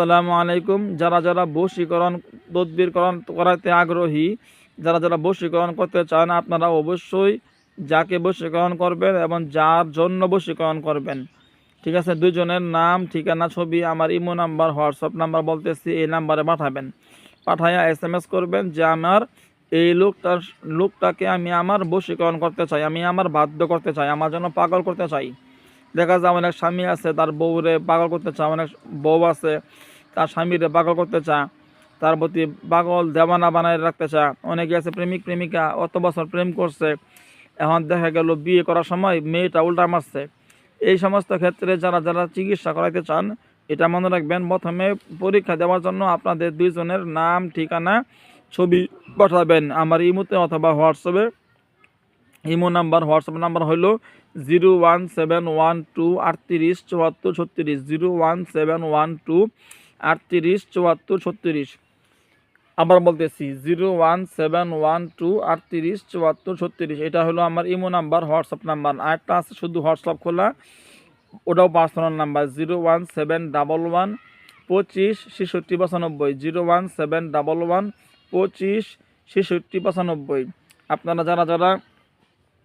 আসসালামু আলাইকুম। যারা যারা বশীকরণ তদবিরকরণ করাতে আগ্রহী, যারা যারা বশীকরণ করতে চান, আপনারা অবশ্যই যাকে বশীকরণ করবেন এবং যার জন্য বশীকরণ করবেন। ঠিক আছে দুজনের নাম, ঠিকানা, ছবি, আমার ইমো নাম্বার, হোয়াটসঅ্যাপ নাম্বার বলতেছি, এই নাম্বারে পাঠাবেন। পাঠাইয়া এস এম এস করবেন যে আমার এই লোকটার লোকটাকে আমি আমার বশীকরণ করতে চাই, আমি আমার বাধ্য করতে চাই, আমার জন্য পাগল করতে চাই। দেখা যায় অনেক স্বামী আছে, তার বউরে পাগল করতে চায় অনেক বউ আছে, তার স্বামীরে পাগল করতে চায়, তার প্রতি পাগল দেওয়ানা বানায় রাখতে চায়। অনেকে আছে প্রেমিক, প্রেমিকা, অত বছর প্রেম করছে, এখন দেখা গেল বিয়ে করার সময় মেয়েটা উল্টা মারছে। এই সমস্ত ক্ষেত্রে যারা যারা চিকিৎসা করাইতে চান, এটা মনে রাখবেন, প্রথমে পরীক্ষা দেওয়ার জন্য আপনাদের দুইজনের নাম, ঠিকানা, ছবি পাঠাবেন। আমার ইমোতে অথবা হোয়াটসঅ্যাপে ইমো নাম্বার, হোয়াটসঅ্যাপ নাম্বার হলো zero one seven one two আটত্রিশ চুয়াত্তর ছত্রিশ, zero one seven one two আটত্রিশ চুয়াত্তর ছত্রিশ। আবার বলতেছি, zero one seven one two আটত্রিশ চুয়াত্তর ছত্রিশ। এটা হলো আমার ইমো নাম্বার, হোয়াটসঅ্যাপ নাম্বার। আরেকটা আছে শুধু হোয়াটসঅ্যাপ খোলা, ওটাও personal number, zero one seven double one পঁচিশ ছেষট্টি পঁচানব্বই, zero one seven double one পঁচিশ ছেষট্টি পঁচানব্বই। আপনারা যারা যারা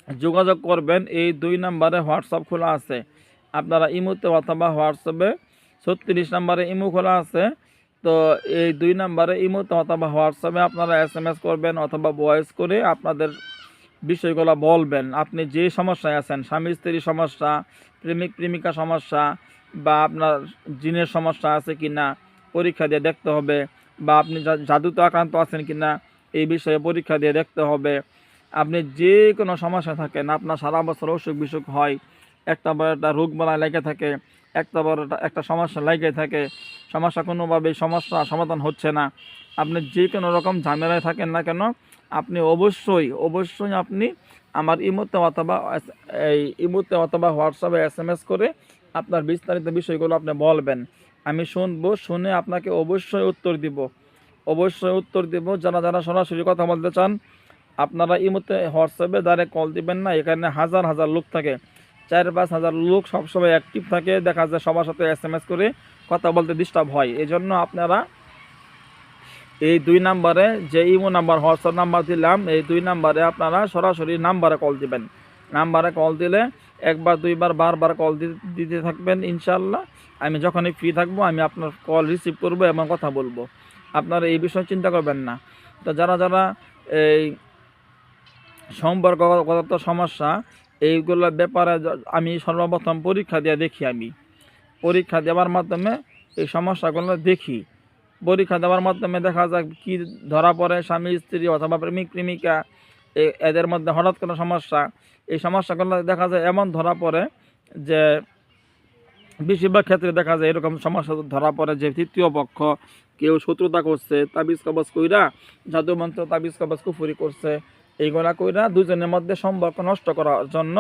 যোগাযোগ করবেন। এই দুই নাম্বারে হোয়াটসঅ্যাপ খোলা আছে। আপনারা ইমোতে অথবা হোয়াটসঅ্যাপে ছত্রিশ নাম্বারে ইমো খোলা আছে। তো এই দুই নাম্বারে ইমোতে অথবা হোয়াটসঅ্যাপে আপনারা এস এম এস করবেন অথবা ভয়েস করে আপনাদের বিষয়গুলো বলবেন। আপনি যে সমস্যায় আছেন, স্বামী স্ত্রীর সমস্যা, প্রেমিক, প্রেমিকা সমস্যা বা আপনার জিনের সমস্যা আছে কি না পরীক্ষা দিয়ে দেখতে হবে বা আপনি জাদুতে আক্রান্ত আছেন কি না এই বিষয়ে পরীক্ষা দিয়ে দেখতে হবে। আপনি যে কোনো সমস্যা থাকেন আপনার সারা বছর অসুখ বিসুখ হয়, একটা বড় একটা রোগ বালাই লেগে থাকে, একটা বড় একটা- একটা সমস্যা লেগে থাকে, সমস্যা কোনোভাবে সমস্যা সমাধান হচ্ছে না। আপনি যে কোনো রকম ঝামেলায় থাকেন না কেন, আপনি অবশ্যই অবশ্যই আপনি আমার ইমোতে অথবা এই ইমোতে অথবা হোয়াটসঅ্যাপে এস এম এস করে আপনার বিস্তারিত বিষয়গুলো আপনি বলবেন। আমি শুনব, শুনে আপনাকে অবশ্যই উত্তর দিব। অবশ্যই উত্তর দিব, যারা যারা সরাসরি কথা বলতে চান আপনারা এই ইমোতে হোয়াটসঅ্যাপে ডাইরেক্ট কল দিবেন না, এখানে হাজার হাজার লোক থাকে। চার পাঁচ হাজার লোক সবসময় অ্যাক্টিভ থাকে, দেখা যায় সবার সাথে এস এম এস করে কথা বলতে ডিস্টার্ব হয়। এই জন্য আপনারা এই দুই নাম্বারে যে ইমো নাম্বার, হোয়াটসঅ্যাপ নাম্বার দিলাম, এই দুই নাম্বারে আপনারা সরাসরি নাম্বারে কল দিবেন। নাম্বারে কল দিলে একবার, দুইবার, বারবার কল দিতে থাকবেন ইনশাল্লাহ আমি যখনই ফ্রি থাকব, আমি আপনার কল রিসিভ করব এবং কথা বলব। আপনারা এই বিষয়ে চিন্তা করবেন না। তো যারা যারা এই সম্পর্কগত সমস্যা। এইগুলোর ব্যাপারে আমি সর্বপ্রথম পরীক্ষা দিয়ে দেখি আমি। পরীক্ষা দেওয়ার মাধ্যমে এই সমস্যাগুলো দেখি। পরীক্ষা দেওয়ার মাধ্যমে দেখা যাক কি ধরা পড়ে স্বামী, স্ত্রী অথবা প্রেমিক, প্রেমিকা। এদের মধ্যে হঠাৎ কোনো সমস্যা। এই সমস্যাগুলো দেখা যায় এমন ধরা পড়ে যে বেশিরভাগ ক্ষেত্রে দেখা যায় এরকম সমস্যা ধরা পড়ে যে তৃতীয় পক্ষ কেউ শত্রুতা করছে, তাবিজ কবজ কইরা জাদু মন্ত্র তাবিজ কবজ কুফুরি করছে। এইগুলা কইরা দুজনের মধ্যে সম্পর্ক নষ্ট করার জন্য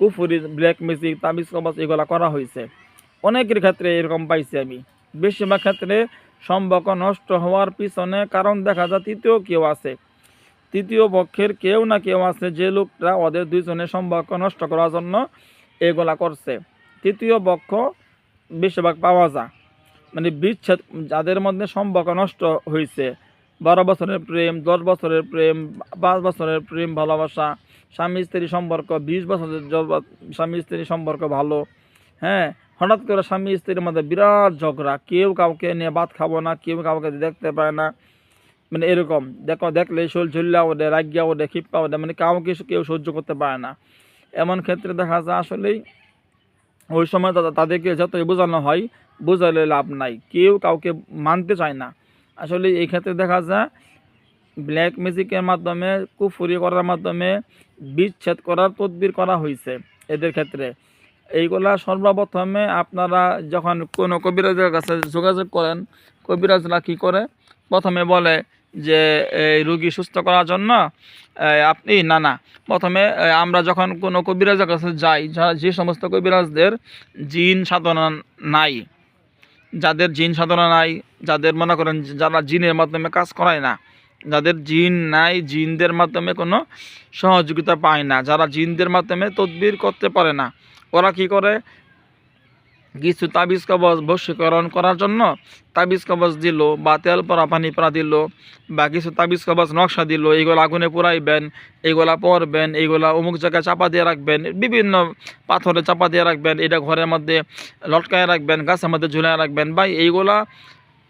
কুফুরি ব্ল্যাক ম্যাজিক তাবিজ, কবজ এগুলা করা হয়েছে অনেকের ক্ষেত্রে এরকম পাইছি আমি। বেশিরভাগ ক্ষেত্রে সম্পর্ক নষ্ট হওয়ার পিছনে কারণ দেখা যায় তৃতীয় কেউ আছে। তৃতীয় পক্ষের কেউ না কেউ আছে, যে লোকটা ওদের দুইজনের সম্পর্ক নষ্ট করার জন্য এগুলা করছে। তৃতীয় পক্ষ বেশিরভাগ পাওয়া যায়। মানে বিচ্ছেদ, যাদের মধ্যে সম্পর্ক নষ্ট হয়েছে বারো বছরের প্রেম, দশ বছরের প্রেম, পাঁচ বছরের প্রেম, ভালোবাসা, স্বামী স্ত্রী সম্পর্ক, বিশ বছরের স্বামী স্ত্রী সম্পর্ক ভালো। হ্যাঁ হঠাৎ করে স্বামী স্ত্রীর মধ্যে বিরাট ঝগড়া। কেউ কাউকে নিয়ে ভাত খাব না, কেউ কাউকে দেখতে পায় না। মানে এরকম, দেখো, দেখলে শোল ঝুল্লা ওঠে, রাগিয়া ওঠে খিপ্পা ওঠে মানে কাউকে কেউ সহ্য করতে পারে না। এমন ক্ষেত্রে দেখা যায় আসলেই ওই সময় তাদেরকে যতই বোঝানো হয় বোঝালে লাভ নাই। কেউ কাউকে মানতে চায় না। আসলে এই ক্ষেত্রে দেখা যায় ব্ল্যাক ম্যাজিকের মাধ্যমে, কুফুরি করার মাধ্যমে, বিচ্ছেদ করার তদবির করা হয়েছে এদের ক্ষেত্রে। এইগুলা সর্বপ্রথমে আপনারা যখন কোনো কবিরাজের কাছে যোগাযোগ করেন, কবিরাজরা কী করে? প্রথমে বলে যে, এই রুগী সুস্থ করার জন্য আপনি, না না। প্রথমে আমরা যখন কোনো কবিরাজের কাছে যাই যা- যে সমস্ত কবিরাজদের জিন সাধনা নাই যাদের জিন সাধনা নাই, যাদের মনে করেন যারা জিনের মাধ্যমে কাজ করায় না, যাদের জিন নাই, জিনদের মাধ্যমে কোনো সহযোগিতা পায় না, যারা জিনদের মাধ্যমে তদবির করতে পারে না, ওরা কি করে? কিছু তাবিজ কবজ বশীকরণ করার জন্য তাবিজ কবজ দিল, বা তেল, পরা, পানি, পরা দিল, বা কিছু তাবিজ কবজ, নকশা দিল এইগুলো আগুনে পুরাইবেন এইগুলা পরবেন এইগুলা অমুক জায়গায় চাপা দিয়ে রাখবেন, বিভিন্ন পাথরে চাপা দিয়ে রাখবেন, এটা ঘরের মধ্যে লটকায় রাখবেন, গাছের মধ্যে ঝুলায় রাখবেন, বা এইগুলা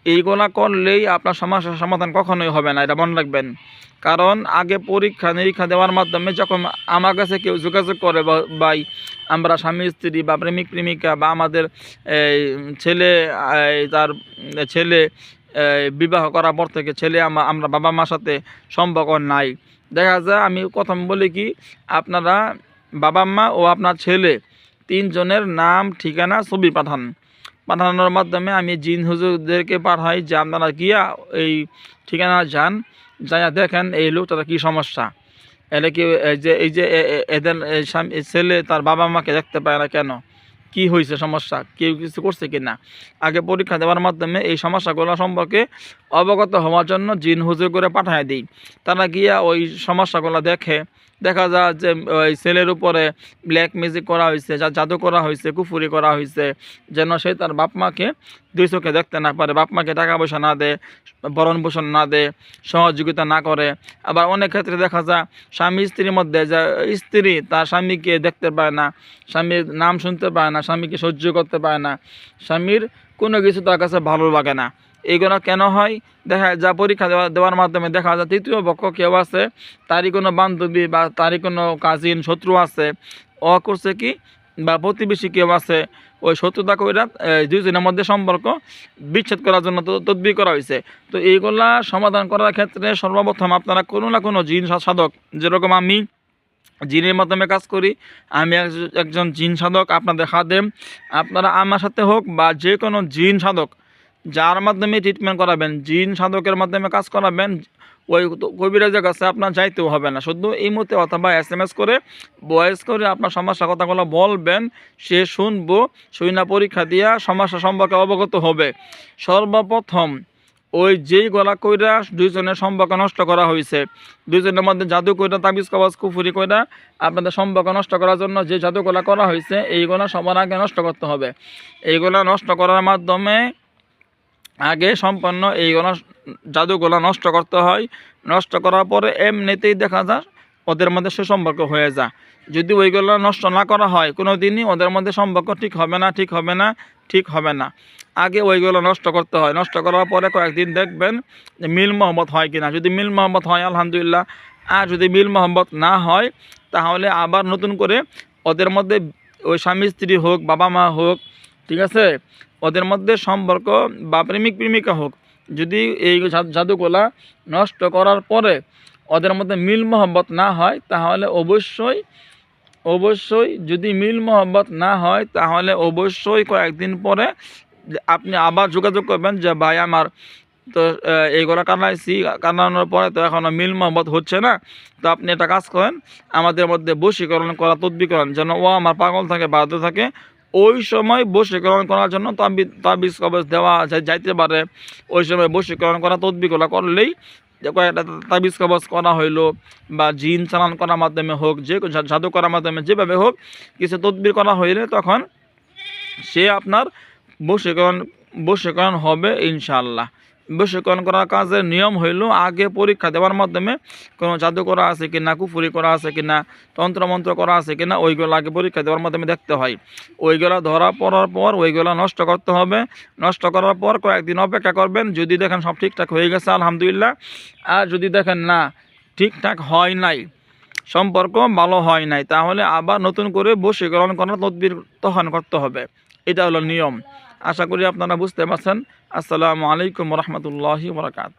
এইগুলা করলেই আপনার সমস্যার সমাধান কখনোই হবে না, এটা মনে রাখবেন। কারণ আগে পরীক্ষা, নিরীক্ষা দেওয়ার মাধ্যমে যখন আমার কাছে কেউ যোগাযোগ করে বাই আমরা স্বামী, স্ত্রী বা প্রেমিক, প্রেমিকা বা আমাদের ছেলে তার ছেলে বিবাহ করার পর থেকে ছেলে আমা- আমরা বাবা মার সাথে সম্পর্ক নাই। দেখা যায় আমি প্রথম বলি কি, আপনারা বাবা মা ও আপনার ছেলে তিনজনের নাম, ঠিকানা, ছবি পাঠান। পাঠানোর মাধ্যমে আমি জিন হুজুরদেরকে পাঠাই যে আপনারা গিয়া এই ঠিকানা যান, যাইয়া দেখেন এই লোকটার কী সমস্যা। এটা কি এই যে এই যে এদের ছেলে তার বাবা মাকে দেখতে পায় না কেন? কি হয়েছে সমস্যা? কেউ কিছু করছে কি না? আগে পরীক্ষা দেওয়ার মাধ্যমে এই সমস্যাগুলো সম্পর্কে অবগত হওয়ার জন্য জিন হুজুর করে পাঠায় দিই। তারা গিয়া ওই সমস্যাগুলো দেখে দেখা যায় যে, ওই ছেলের উপরে ব্ল্যাক ম্যাজিক করা হয়েছে যা জাদু করা হয়েছে কুফুরি করা হয়েছে যেন সে তার বাপ মাকে দুই চোখে দেখতে না পারে। বাপ মাকে টাকা পয়সা না দেয় ভরণ পোষণ না দেয় সহযোগিতা না করে। আবার অনেক ক্ষেত্রে দেখা যায়, স্বামী স্ত্রীর মধ্যে যে, স্ত্রী তার স্বামীকে দেখতে পায় না, স্বামীর নাম শুনতে পায় না, স্বামীকে সহ্য করতে পায় না, স্বামীর কোনো কিছু তার কাছে ভালো লাগে না। এইগুলো কেন হয়? দেখা, যা পরীক্ষা দেওয়া, দেওয়ার মাধ্যমে দেখা যায় তৃতীয় পক্ষ কেউ আছে, তারই কোনো বান্ধবী বা তারই কোনো কাজিন শত্রু আছে, ও করছে কি? বা প্রতিবেশী কেউ আছে, ওই শত্রুতা কইরা এই দুইজনের মধ্যে সম্পর্ক বিচ্ছেদ করার জন্য তো তদবির করা হয়েছে তো এইগুলা সমাধান করার ক্ষেত্রে সর্বপ্রথম আপনারা কোনো না কোনো জিন সাধক, যেরকম আমি জিনের মাধ্যমে কাজ করি, আমি একজ- একজন জিন সাধক, আপনাদের খাদেম, আপনারা আমার সাথে হোক বা যে কোনো জিন সাধক যার মাধ্যমে ট্রিটমেন্ট করাবেন, জিন সাধকের মাধ্যমে কাজ করাবেন, ওই কবিরাজের কাছে আপনার যাইতেও হবে না। শুধু এই মুহূর্তে অথবা এস এম এস করে ভয়েস করে আপনার সমস্যা কথাগুলো বলবেন, সে শুনব শুনা পরীক্ষা দিয়া সমস্যা সম্পর্কে অবগত হবে। সর্বপ্রথম, ওই যেই গলা কইরা দুইজনের সম্পর্ক নষ্ট করা হয়েছে দুইজনের মধ্যে জাদু কইরা, তাবিজ, কবাজ, কুফুরি কইরা আপনাদের সম্পর্ক নষ্ট করার জন্য যে জাদুগুলা করা হয়েছে এইগুলা সবার আগে নষ্ট করতে হবে। এইগুলা নষ্ট করার মাধ্যমে আগে সম্পন্ন এইগুলো জাদুগুলো নষ্ট করতে হয়। নষ্ট করার পরে এমনিতেই দেখা যায় ওদের মধ্যে সুসম্পর্ক হয়ে যায়। যদি ওইগুলো নষ্ট না করা হয় কোনো দিনই ওদের মধ্যে সম্পর্ক ঠিক হবে না, ঠিক হবে না, ঠিক হবে না। আগে ওইগুলো নষ্ট করতে হয়। নষ্ট করার পরে কয়েকদিন দেখবেন যে মিল মোহাম্মত হয় কিনা। যদি মিল মোহাম্মত হয়, আলহামদুলিল্লাহ। আর যদি মিল মোহাম্মত না হয়, তাহলে আবার নতুন করে ওদের মধ্যে ওই স্বামী স্ত্রী হোক, বাবা মা হোক, ঠিক আছে? ওদের মধ্যে সম্পর্ক বা প্রেমিক প্রেমিকা হোক, যদি এই জাদুকলা নষ্ট করার পরে ওদের মধ্যে মিল মোহব্বত না হয়, তাহলে অবশ্যই অবশ্যই যদি মিল মোহব্বত না হয়, তাহলে অবশ্যই কয়েকদিন পরে আপনি আবার যোগাযোগ করবেন যে, ভাই, আমার তো এইগুলো কানাইছি কান্নানোর পরে তো এখনও মিল মোহব্বত হচ্ছে না। তো আপনি একটা কাজ করেন, আমাদের মধ্যে বশীকরণ করা তদবি করেন, যেন ও আমার পাগল থাকে বাধ্য থাকে ওই সময় বশীকরণ করার জন্য তাবিজ কবজ দেওয়া যায়, যাইতে পারে। ওই সময় বশীকরণ করা, তদবিগুলো করলেই কয়েকটা তাবিজ কবজ করা হইল বা জিন চালান করার মাধ্যমে হোক, যে জাদু করার মাধ্যমে যেভাবে হোক, কিছু তদবির করা হইলে তখন সে আপনার বশীকরণ বশীকরণ হবে ইনশাল্লাহ বশীকরণ করার কাজের নিয়ম হইল আগে পরীক্ষা দেওয়ার মাধ্যমে কোনো জাদু করা আছে কি না কুফুরি করা আছে কি না তন্ত্রমন্ত্র করা আছে কি না ওইগুলো আগে পরীক্ষা দেওয়ার মাধ্যমে দেখতে হয়। ওইগুলো ধরা পড়ার পর ওইগুলো নষ্ট করতে হবে। নষ্ট করার পর কয়েকদিন অপেক্ষা করবেন। যদি দেখেন সব ঠিকঠাক হয়ে গেছে, আলহামদুলিল্লাহ। আর যদি দেখেন না, ঠিকঠাক হয় নাই, সম্পর্ক ভালো হয় নাই, তাহলে আবার নতুন করে বশীকরণ করার তদবির তখন করতে হবে। এটা হলো নিয়ম। আশা করি আপনারা বুঝতে পারছেন। আসসালামু আলাইকুম রহমতুল্লাহি বরকাত